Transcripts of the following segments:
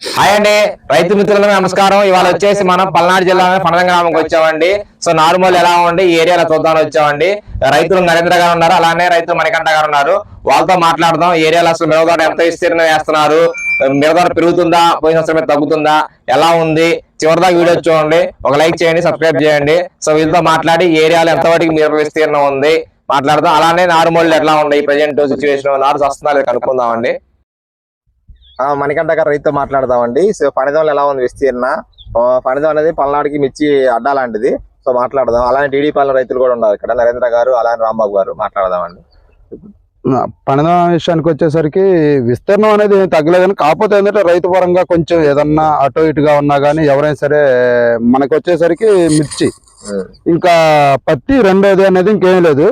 Hi అండి. రైతు మిత్రులకు నమస్కారం. ఇవాళ వచ్చేసి మనం పల్నాడు జిల్లా ఫణం గ్రామంకి వచ్చామండి. సో నార్మల్ ఎలా ఉంది? ఈ ఏరియాలో చూద్దామని వచ్చామండి. రైతులు నరేంద్ర గారు ఉన్నారు. అలానే రైతు మణికంఠ గారు ఉన్నారు. వాళ్ళతో మాట్లాడదాం. ఏరియాలో అసలు మిరవదోట ఎంత విస్తీర్ణం వేస్తున్నారు? మిరవదోట పెరుగుతుందా? పోయిన సంవత్సరం మీద తగ్గుతుందా? ఎలా ఉంది? చివరిదాకా వీడియో చూడండి. ఒక లైక్ చేయండి సబ్స్క్రైబ్ చేయండి. సో వీళ్ళతో మాట్లాడి ఈ ఏరియాలో ఎంతవరకు మిరప విస్తీర్ణం ఉంది మాట్లాడదాం. అలానే నారుమూళ్ళు ఎట్లా ఉన్నాయి ప్రజెంట్ సిచ్యువేషన్. నారు వస్తుందా లేదా కనుక్కుందామండి. మణికంఠ గారు రైతుతో మాట్లాడదామండి. సో పనిదం ఎలా ఉంది విస్తీర్ణ? పనిదం అనేది పల్నాడుకి మిర్చి అడ్డా లాంటిది. సో మాట్లాడదాం. అలానే టీడీ పాలన రైతులు కూడా ఉన్నారు ఇక్కడ. నరేంద్ర గారు అలానే రాంబాబు గారు మాట్లాడదామండి. పనిదా విషయానికి వచ్చేసరికి విస్తీర్ణం అనేది ఏం తగ్గలేదని కాకపోతే ఏంటంటే రైతు పరంగా కొంచెం ఏదన్నా అటు ఇటుగా ఉన్నా గానీ ఎవరైనా సరే మనకి వచ్చేసరికి మిర్చి. ఇంకా పత్తి రెండోది అనేది ఇంకేం లేదు.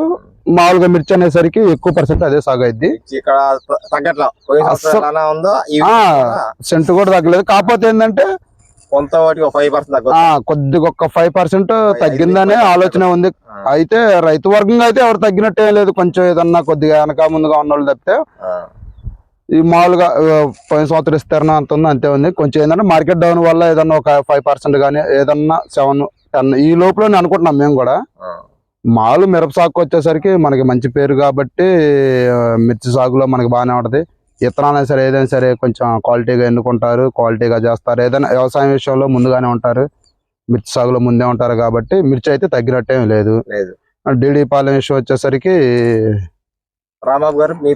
మామూలుగా మిర్చి అనేసరికి ఎక్కువ పర్సెంట్ అదే సాగు అయింది ఇక్కడ సెంటు కూడా తగ్గలేదు. కాకపోతే ఏంటంటే కొంత వాటికి ఒక ఫైవ్ పర్సెంట్ ఆ కొద్దిగా ఒక ఫైవ్ పర్సెంట్ తగ్గిందనే ఆలోచన ఉంది. అయితే రైతు వర్గంగా అయితే ఎవరు తగ్గినట్టు ఏం లేదు. కొంచెం ఏదన్నా కొద్దిగా వెనక ముందుగా ఉన్న వాళ్ళు తప్పితే ఈ మామూలుగా పోయిన సంవత్సరం విస్తరణ అంత ఉంది అంతే ఉంది. కొంచెం ఏంటంటే మార్కెట్ డౌన్ వల్ల ఏదన్నా ఒక ఫైవ్ పర్సెంట్ కానీ ఏదన్నా సెవెన్ టెన్ ఈ లోపల అనుకుంటున్నాం మేము కూడా. మామూలు మిరప సాగుకు వచ్చేసరికి మనకి మంచి పేరు కాబట్టి మిర్చి సాగులో మనకి బాగానే ఉంటది. ఇత్తనాలు సరే ఏదైనా సరే కొంచెం క్వాలిటీగా ఎన్నుకుంటారు క్వాలిటీగా చేస్తారు. ఏదైనా వ్యవసాయం విషయంలో ముందుగానే ఉంటారు. మిర్చి సాగులో ముందే ఉంటారు కాబట్టి మిర్చి అయితే తగ్గినట్టేం లేదు. లేదు. డీడీ పాలెం విషయం వచ్చేసరికి రాంబాబు గారు మీ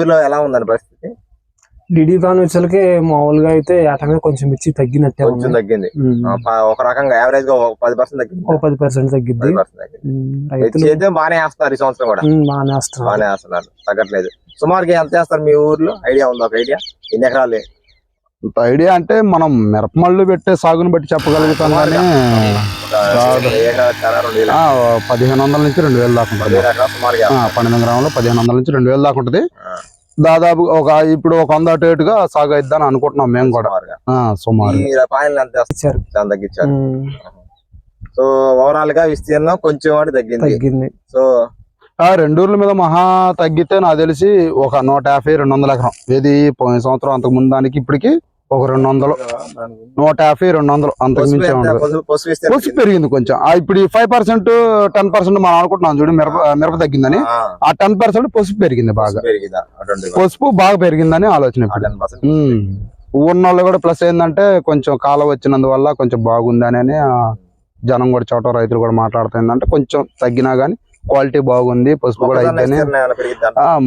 ఊర్లో ఎలా ఉందండి పరిస్థితి? డిడి వచ్చేసరికి మామూలుగా అయితే ఏటంగా కొంచెం మిర్చి తగ్గినట్టే కొంచెం తగ్గింది. ఒక రకంగా యావరేజ్గా ఒక పది పర్సెంట్ తగ్గింది. ఒక పది పర్సెంట్ తగ్గిద్ది. పది పర్సెంట్ తగ్గింది. రైతులు అయితే బాగానే వేస్తున్నారు ఈ సంవత్సరం కూడా. బాగానే వేస్తున్నారు. బాగానే వేస్తున్నారు. తగ్గట్లేదు. సుమారుగా ఎంత చేస్తారు మీ ఊర్లో? ఐడియా ఉందా? ఒక ఐడియా? ఎన్ని ఎకరాలు? ఐడియా అంటే మనం మిరపమళ్ళు పెట్టే సాగుని బట్టి చెప్పగలుగుతాం కానీ పదిహేను వందల నుంచి రెండు వేలు దాకా ఉంటుంది. పన్నెండు గ్రాములు పదిహేను వందల నుంచి రెండు వేలు దాకా ఉంటుంది. దాదాపు ఒక ఇప్పుడు ఒక వంద అటు ఇటుగా సాగు అయిద్దని అనుకుంటున్నాం మేము కూడా. సుమారు తగ్గించారు. సో ఓవరాల్గా విస్తీర్ణం కొంచెం వాటి తగ్గింది. తగ్గింది. సో ఆ రెండు ఊర్ల మీద మహా తగ్గితే నాకు తెలిసి ఒక నూట యాభై రెండు వందల ఎకరం. ఏది పోయిన సంవత్సరం అంతకు ముందు దానికి ఇప్పటికి ఒక రెండు వందలు. నూట యాభై రెండు వందలు. అంతకు మించే? ఉండదు. పసుపు- పెరిగింది కొంచెం. ఇప్పుడు ఫైవ్ పర్సెంట్ టెన్ పర్సెంట్ మనం అనుకుంటున్నాం చూడు మిరప మిరప తగ్గిందని. ఆ, టెన్ పర్సెంట్ పసుపు పెరిగింది బాగా. పసుపు పెరిగిందా? అటువంటి పసుపు బాగా పెరిగిందని ఆలోచన ఇప్పుడు. 10% ఉమ్. ఉన్న వాళ్ళు కూడా ప్లస్ ఏంటంటే కొంచెం కాలం వచ్చినందువల్ల కొంచెం బాగుందని జనం కూడా చోట రైతులు కూడా మాట్లాడుతుంది అంటే కొంచెం తగ్గినా గానీ క్వాలిటీ బాగుంది పసుపు కూడా మొక్కజొన్న అయితేనే.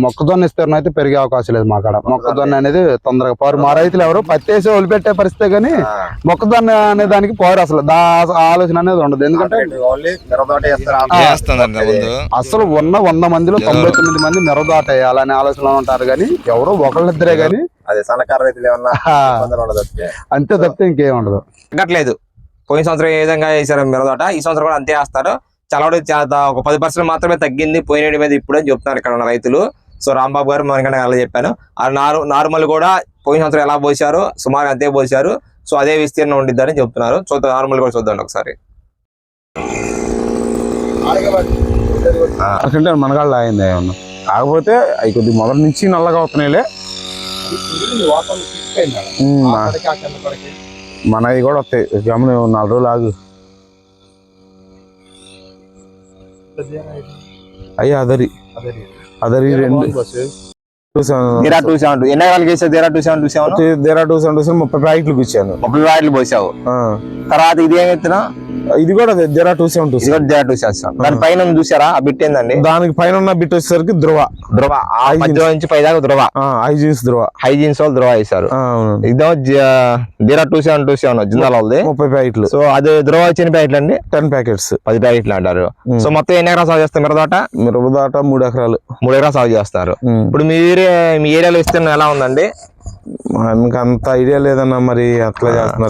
మొక్కజొన్న ఇస్తేనే అయితే పెరిగే అవకాశం లేదు మాకాడ మొక్కజొన్న అనేది తొందరగా పోరు. మా రైతులు ఎవరు పత్తి వేసి వదిలిపెట్టే పరిస్థితి కానీ మొక్కజొన్న అనే దానికి పోరు అసలు. ఆలోచన అనేది ఉండదు. ఎందుకంటే అసలు ఉన్న వంద మందిలో తొంభై తొమ్మిది మంది మెరదాట వేయాలనే ఆలోచనలో ఉంటారు కానీ ఎవరో ఒకళ్ళిద్దరే కానీ అదే సన్నకారు రైతులు ఏమన్నా. అంతే. తప్పితే ఇంకేం ఉండదు. పోయిన సంవత్సరం ఏ విధంగా వేసారు మిరదోట ఈ సంవత్సరం కూడా అంతే వేస్తారు. చాలా వరకు చాలా ఒక పది పర్సెంట్ మాత్రమే తగ్గింది పోయిన మీద ఇప్పుడు అని చెప్తున్నారు ఇక్కడ ఉన్న రైతులు. సో రాంబాబు గారు మనకంటే అలా చెప్పాను. ఆ నారు నార్మల్ కూడా పోయిన సంవత్సరం ఎలా పోసారు సుమారు అంతే పోసారు. సో అదే విస్తీర్ణం ఉండిద్దని చెప్తున్నారు. చూద్దాం నార్మల్ కూడా చూద్దాం ఒకసారి. అంటే మనగాళ్ళు ఏమన్నా. కాకపోతే అవి కొద్ది మొదటి నుంచి నల్లగా అవుతున్నాయిలే మనవి కూడా వస్తాయి. గమని నాలుగు రోజులు ఆగు. అయ్యి అదరి. అదరి. రెండు. టూ సెవెన్ దీరా టూ సెవెన్ టూ ఎన్ని ఎకరాలకి వేసావు దీరా టూ సెవెన్ టూ సెవెన్ దేరా టూ సెవెన్ టూ సెవెన్ ముప్పై ప్యాకెట్లు ఇచ్చాను. ముప్పై వాటిలు పోసావు. తర్వాత ఇది ఏమి ఎత్తునా? ఇది కూడా దేరా టూ సెవెన్ టూ ఇది కూడా దీరా టూ సెవెన్ దాని పైన చూసారా? ఆ బిట్ ఏందండి? దానికి పైన ఉన్న బిట్ వచ్చేసరికి ధ్రువ ధ్రువ నుంచి పై దాకా ధ్రువ హైజీన్స్ ధ్రువ హైజీన్స్ వాళ్ళు ధ్రువ వేశారు. అవునండి ఇదేమో దీరా two seven two seven Jindal వాళ్ళది. ముప్పై ప్యాకెట్లు. సో అది ధ్రువ వచ్చిన ప్యాకెట్లు అండి? టెన్ ప్యాకెట్స్ పది ప్యాకెట్లు అంటారు. సో మొత్తం ఎన్ని ఎకరాలు సాగు చేస్తారు మిరదోట మిరప దాట మూడు ఎకరాలు. మూడు ఎకరాలు సాగు చేస్తారు. ఇప్పుడు మీ ఏరియా మీ ఏరియాలో విస్తీర్ణం ఎలా ఉందండి? మనకు అంత ఐడియా లేదన్నా మరి అట్లా చేస్తున్నారు.